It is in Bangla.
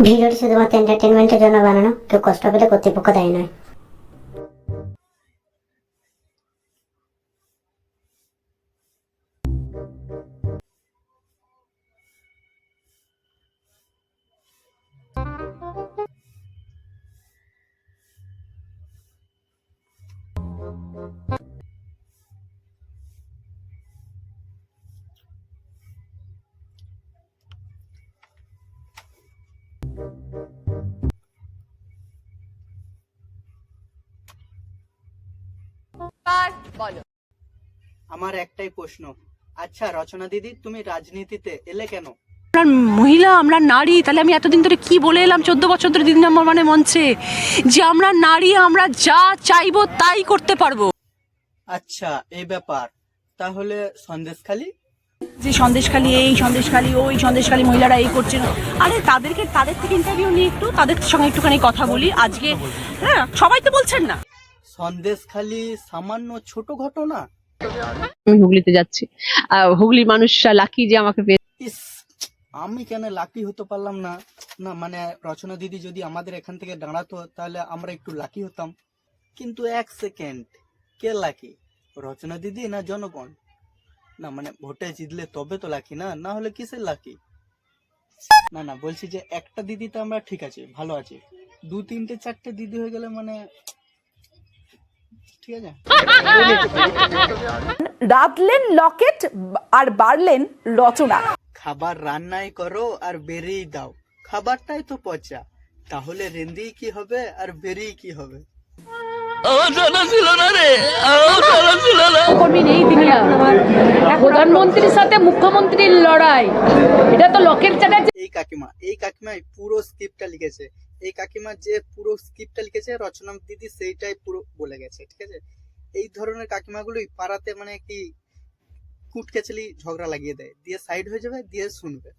ভিডিওটি শুধুমাত্র এন্টারটেনমেন্টের জন্য বানানো কেউ কষ্ট পেলে কর্তৃপক্ষ দায়ী নয়। বলো আমার একটাই প্রশ্ন। আচ্ছা রচনা দিদি তুমি রাজনীতিতে এলে কেন? আমরা মহিলা আমরা নারী তাহলে আমি এতদিন ধরে কি বলে এলাম? চোদ্দ বছর ধরে দিদি নম্বর মানে মঞ্চে। যে আমরা নারী আমরা যা চাইব তাই করতে পারব। আচ্ছা এই ব্যাপার। তাহলে সন্দেশখালি যে সন্দেশখালি এই সন্দেশখালি ওই সন্দেশখালি মহিলারা এই করছে আরে তাদেরকে তাদের থেকে ইন্টারভিউ নিয়ে একটু তাদের সঙ্গে একটুখানি কথা বলি। আজকে হ্যাঁ সবাই তো বলছেন না। সন্দেশখালি সামান্য ছোট ঘটনা। আমি হুগলিতে যাচ্ছি। হুগলির মানুষরা লাকি যে আমাকে ইস আমি কেন লাকি হতে পারলাম না? না মানে রচনা দিদি যদি আমাদের এখান থেকে দাঁড়াতো তাহলে আমরা একটু লাকি হতাম। কিন্তু এক সেকেন্ড কে লাকি রচনা দিদি না জনগণ? না মানে ভোটে জিতলে তবে তো লাকি না না হলে কিসের লাকি না না বলছি যে একটা দিদি তো আমরা ঠিক আছে ভালো আছে। দু তিনটে চারটে দিদি হয়ে গেলে মানে ঠিক আছে। রাঁধলেন লকেট আর বাড়লেন রচনা। খাবার রান্নাই করো আর বেরিয়ে দাও খাবারটাই তো পচা। তাহলে রেন্দি কি হবে আর বেরিয়ে কি হবে? কর্মী নেই তিনি প্রধানমন্ত্রীর সাথে মুখ্যমন্ত্রীর লড়াই। এটা তো লোকের চ্যাটার্জি। এই কাকিমা এই কাকিমা পুরো স্ক্রিপ্টটা লিখেছে। এই কাকিমা যে পুরো স্ক্রিপ্টটা লিখেছে রচনা দিদি সেইটাই পুরো বলে গেছে, ঠিক আছে? এই ধরনের কাকিমাগুলোই পাড়াতে মানে কি কুটকেচলি ঝগড়া লাগিয়ে দেয়। দিয়ে সাইড হয়ে যাবে, দিয়ে শুনবে।